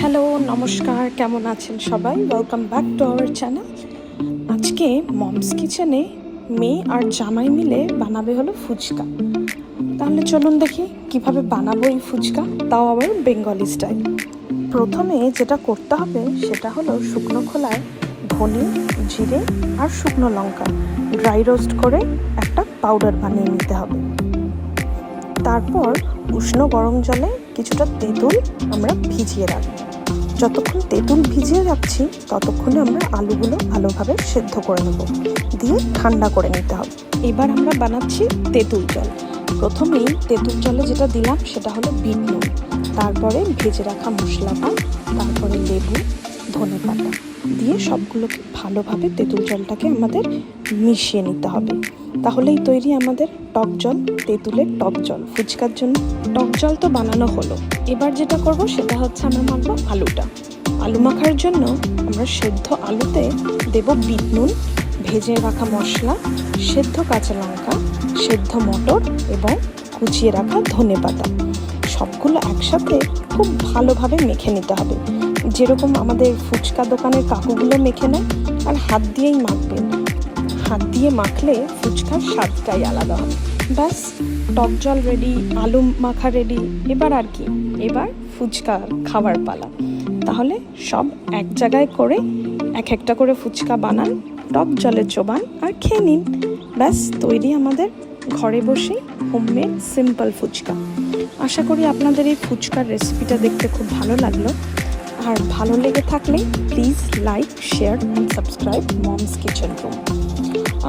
Hello নমস্কার, কেমন আছেন সবাই? Welcome back to our channel আজকে মমস কিচেনে মেয়ে আর জামাই মিলে বানাবে হলো ফুচকা। তাহলে চলুন দেখি কীভাবে বানাবো এই ফুচকা, তাও আবার বেঙ্গলি স্টাইল প্রথমে যেটা করতে হবে, সেটা হলো শুকনো খোলায় ধনে, জিরে আর শুকনো লঙ্কা ড্রাই রোস্ট করে একটা পাউডার বানিয়ে নিতে হবে। তারপর উষ্ণ গরম জলে কিছুটা তেঁতুল আমরা ভিজিয়ে রাখব। যতক্ষণ তেঁতুল ভিজিয়ে রাখছি, ততক্ষণে আমরা আলুগুলো ভালোভাবে সেদ্ধ করে নেব। দিয়ে ঠান্ডা করে নিতে হবে। এবার আমরা বানাচ্ছি তেঁতুল জল। প্রথমেই তেঁতুল জলে যেটা দিলাম, সেটা হলো বিট নুন। তারপরে ভেজে রাখা মশলাটা, তারপরে লেবু, ধনে পাতা। দিয়ে সবগুলোকে ভালোভাবে তেঁতুল জলটাকে আমাদের মিশিয়ে নিতে হবে। তাহলেই তৈরি আমাদের টক জল, তেঁতুলের টক জল, ফুচকার জন্য। টক জল তো বানানো হলো। এবার যেটা করব সেটা হচ্ছে আমরা মাখবো আলুটা। আলু মাখার জন্য আমরা সেদ্ধ আলুতে দেব বিট নুন, ভেজে রাখা মশলা, সেদ্ধ কাঁচা লঙ্কা, সেদ্ধ মটর এবং কুচিয়ে রাখা ধনে পাতা। সবগুলো একসাথে খুব ভালোভাবে মেখে নিতে হবে। যেরকম আমাদের ফুচকা দোকানের কাকুগুলো মেখে নেয়, আর হাত দিয়েই মাখবেন হাত দিয়ে মাখলে ফুচকার স্বাদটাই আলাদা হবে ব্যাস, টক জল রেডি আলু মাখা রেডি এবার আর কি? এবার ফুচকা খাবার পালা। তাহলে সব এক জায়গায় করে, এক একটা করে ফুচকা বানান, টক জলে চোবান আর খেয়ে নিন। ব্যাস, তৈরি আমাদের ঘরে বসেই হোমমেড সিম্পল ফুচকা। আশা করি আপনাদের এই ফুচকার রেসিপিটা দেখতে খুব ভালো লাগল। আর ভালো লেগে থাকলে please like share and subscribe mom's kitchen room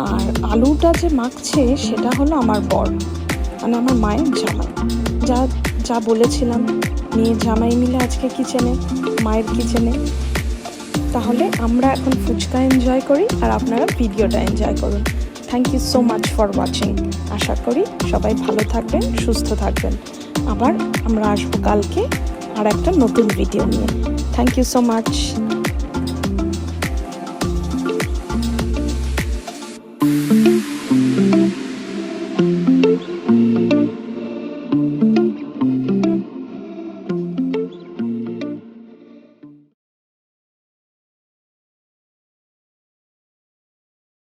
আর আলুটা যে মাখছে, সেটা হলো আমার বর মানে আমার মায়ের জামাই। যা যা বলেছিলাম, মেয়ে জামাই মিলে আজকে কিচেনে মায়ের কিচেনে তাহলে আমরা এখন ফুচকা এনজয় করি, আর আপনারা ভিডিওটা এনজয় করুন। Thank you so much for watching আশা করি সবাই ভালো থাকবেন, সুস্থ থাকবেন। আবার আমরা আসব কালকে। আর একটা নতুন ভিডিও নিয়ে। Thank you so much